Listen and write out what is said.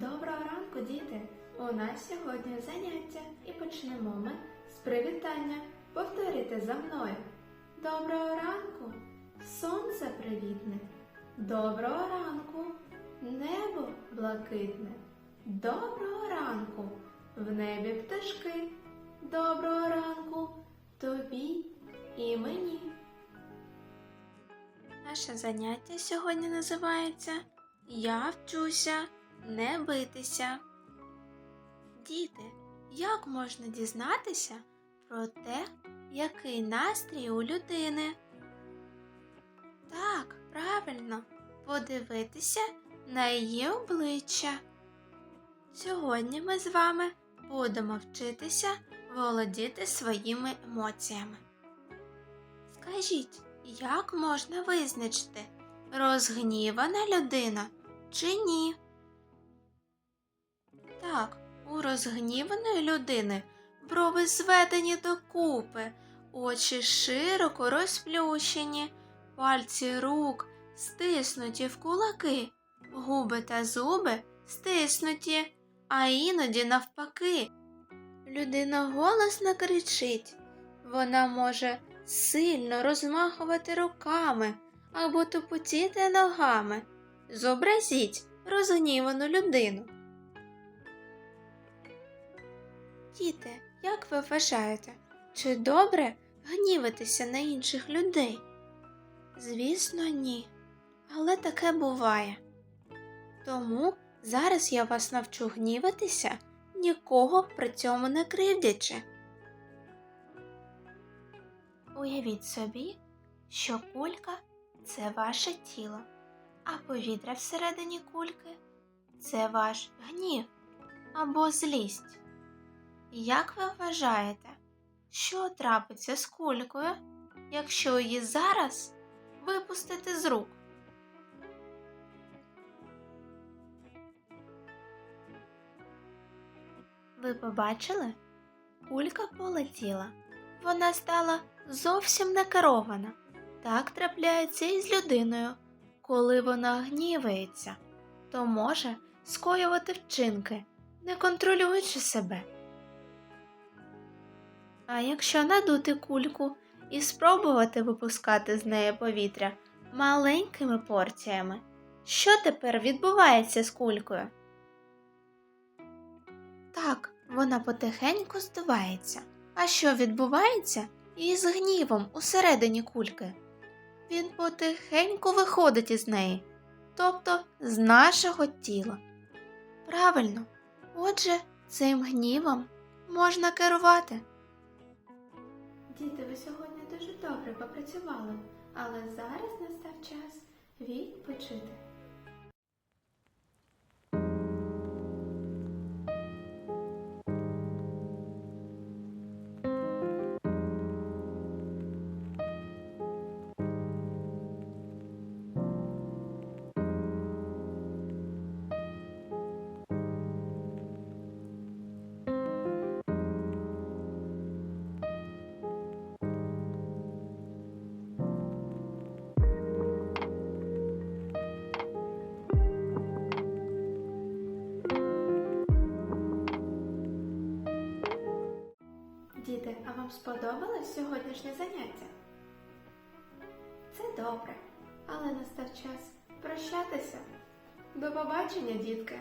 Доброго ранку, діти! У нас сьогодні заняття і почнемо ми з привітання. Повторюйте за мною. Доброго ранку! Сонце привітне. Доброго ранку! Небо блакитне. Доброго ранку! В небі пташки. Доброго ранку тобі і мені. Наше заняття сьогодні називається Я вчуся не битися. Діти, як можна дізнатися про те, який настрій у людини? Так, правильно, подивитися на її обличчя. Сьогодні ми з вами будемо вчитися володіти своїми емоціями. Скажіть, як можна визначити, розгнівана людина чи ні? Так, у розгніваної людини брови зведені докупи, очі широко розплющені, пальці рук стиснуті в кулаки, губи та зуби стиснуті, а іноді навпаки. Людина голосно кричить. Вона може сильно розмахувати руками або тупотіти ногами. Зобразіть розгнівану людину. Діти, як ви вважаєте, чи добре гніватися на інших людей? Звісно, ні. Але таке буває. Тому зараз я вас навчу гніватися, нікого при цьому не кривдячи. Уявіть собі, що кулька це ваше тіло, а повітря всередині кульки це ваш гнів або злість. Як ви вважаєте, що трапиться з кулькою, якщо її зараз випустити з рук? Ви побачили? Кулька полетіла. Вона стала зовсім не керована. Так трапляється і з людиною. Коли вона гнівається, то може скоювати вчинки, не контролюючи себе. А якщо надути кульку і спробувати випускати з неї повітря маленькими порціями, що тепер відбувається з кулькою? Так, вона потихеньку здувається. А що відбувається із гнівом усередині кульки? Він потихеньку виходить із неї, тобто з нашого тіла. Правильно, отже, цим гнівом можна керувати. Сьогодні дуже добре попрацювали, але зараз настав час відпочити. Вам сподобалось сьогоднішнє заняття? Це добре, але настав час прощатися. До побачення, дітки!